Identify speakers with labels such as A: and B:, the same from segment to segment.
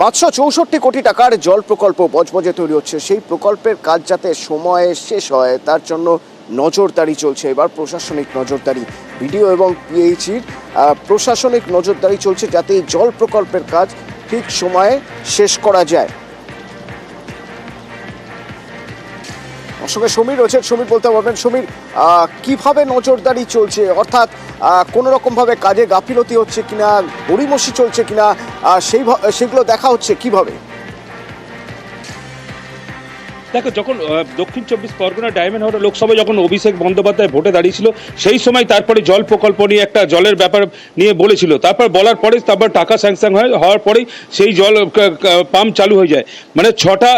A: পাঁচশো চৌষট্টি কোটি টাকার জল প্রকল্প বজবজে তৈরি হচ্ছে। সেই প্রকল্পের কাজ যাতে সময়ে শেষ হয়, তার জন্য নজরদারি চলছে। এবার প্রশাসনিক নজরদারি। বিডিও এবং পিএইচির প্রশাসনিক নজরদারি চলছে যাতে এই জল প্রকল্পের কাজ ঠিক সময়ে শেষ করা যায়। সঙ্গে সমীর রয়েছেন। সমীর বলতে পারবেন, সমীর কীভাবে নজরদারি চলছে? অর্থাৎ কোনো রকমভাবে কাজে গাফিলতি হচ্ছে কিনা, গড়িমসি চলছে কিনা সেই সেগুলো দেখা হচ্ছে কীভাবে?
B: দেখো, যখন দক্ষিণ চব্বিশ পরগনা ডায়মন্ড হাওড়া লোকসভায় যখন অভিষেক বন্দ্যোপাধ্যায় ভোটে দাঁড়িয়েছিল, সেই সময় তারপরে জল প্রকল্প নিয়ে একটা জলের ব্যাপার নিয়ে বলেছিল। তারপর বলার পরে তারপর টাকা স্যাংশন হয়, হওয়ার পরেই সেই জল পাম্প চালু হয়ে যায়। মানে ছটা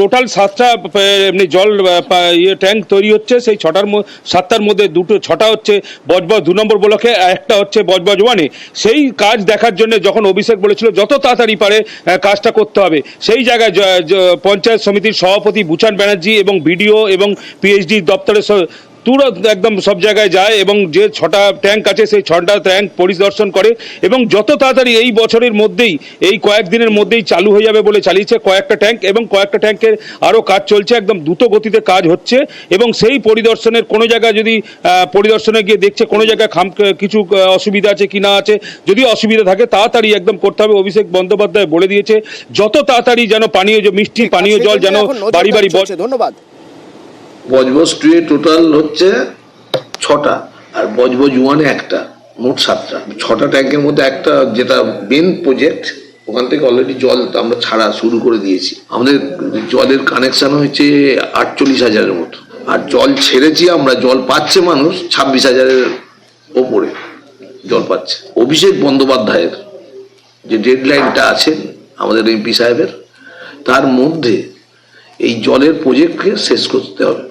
B: টোটাল সাতটা এমনি জল ইয়ে ট্যাঙ্ক তৈরি হচ্ছে, সেই ছটার সাতটার মধ্যে দুটো, ছটা হচ্ছে বজবজ, দু নম্বর ব্লকে, একটা হচ্ছে বজবজ ওয়ানে। সেই কাজ দেখার জন্য যখন অভিষেক বলেছিল, যত তাড়াতাড়ি পারে কাজটা করতে হবে। সেই জায়গায় পঞ্চায়েত সমিতির সভাপতি বুচান ব্যানার্জি এবং বিডিও এবং পিএইচডি দপ্তরের তুরন্ত একদম সব জায়গায় যায় এবং যে ছটা ট্যাঙ্ক আছে সেই ছটা ট্যাঙ্ক পরিদর্শন করে এবং যত তাড়াতাড়ি এই বছরের মধ্যেই এই কয়েকদিনের মধ্যেই চালু হয়ে যাবে বলে চালিয়েছে কয়েকটা ট্যাঙ্ক এবং কয়েকটা ট্যাঙ্কের আরও কাজ চলছে একদম দ্রুত গতিতে কাজ হচ্ছে এবং সেই পরিদর্শনের কোনো জায়গায় যদি পরিদর্শনে গিয়ে দেখছে কোনো জায়গায় খাম কিছু অসুবিধা আছে কি না আছে যদি অসুবিধা থাকে তাড়াতাড়ি একদম করতে হবে। অভিষেক বন্দ্যোপাধ্যায় বলে দিয়েছে যত তাড়াতাড়ি যেন পানীয় যে মিষ্টি পানীয় জল যেন বাড়ি বাড়ি
A: ধন্যবাদ।
C: বজবজ টুয়ে টোটাল হচ্ছে ছটা, আর বজবজ ওয়ানে একটা, মোট সাতটা। ছটা ট্যাঙ্কের মধ্যে একটা যেটা মেন প্রজেক্ট ওখান থেকে অলরেডি জল আমরা ছাড়া শুরু করে দিয়েছি। আমাদের জলের কানেকশন হয়েছে আটচল্লিশ হাজারের মতো। আর জল ছেড়েছি আমরা, জল পাচ্ছে মানুষ ছাব্বিশ হাজারের ওপরে জল পাচ্ছে। অভিষেক বন্দ্যোপাধ্যায়ের যে ডেডলাইনটা আছে, আমাদের এমপি সাহেবের, তার মধ্যে এই জলের প্রজেক্টকে শেষ করতে হবে।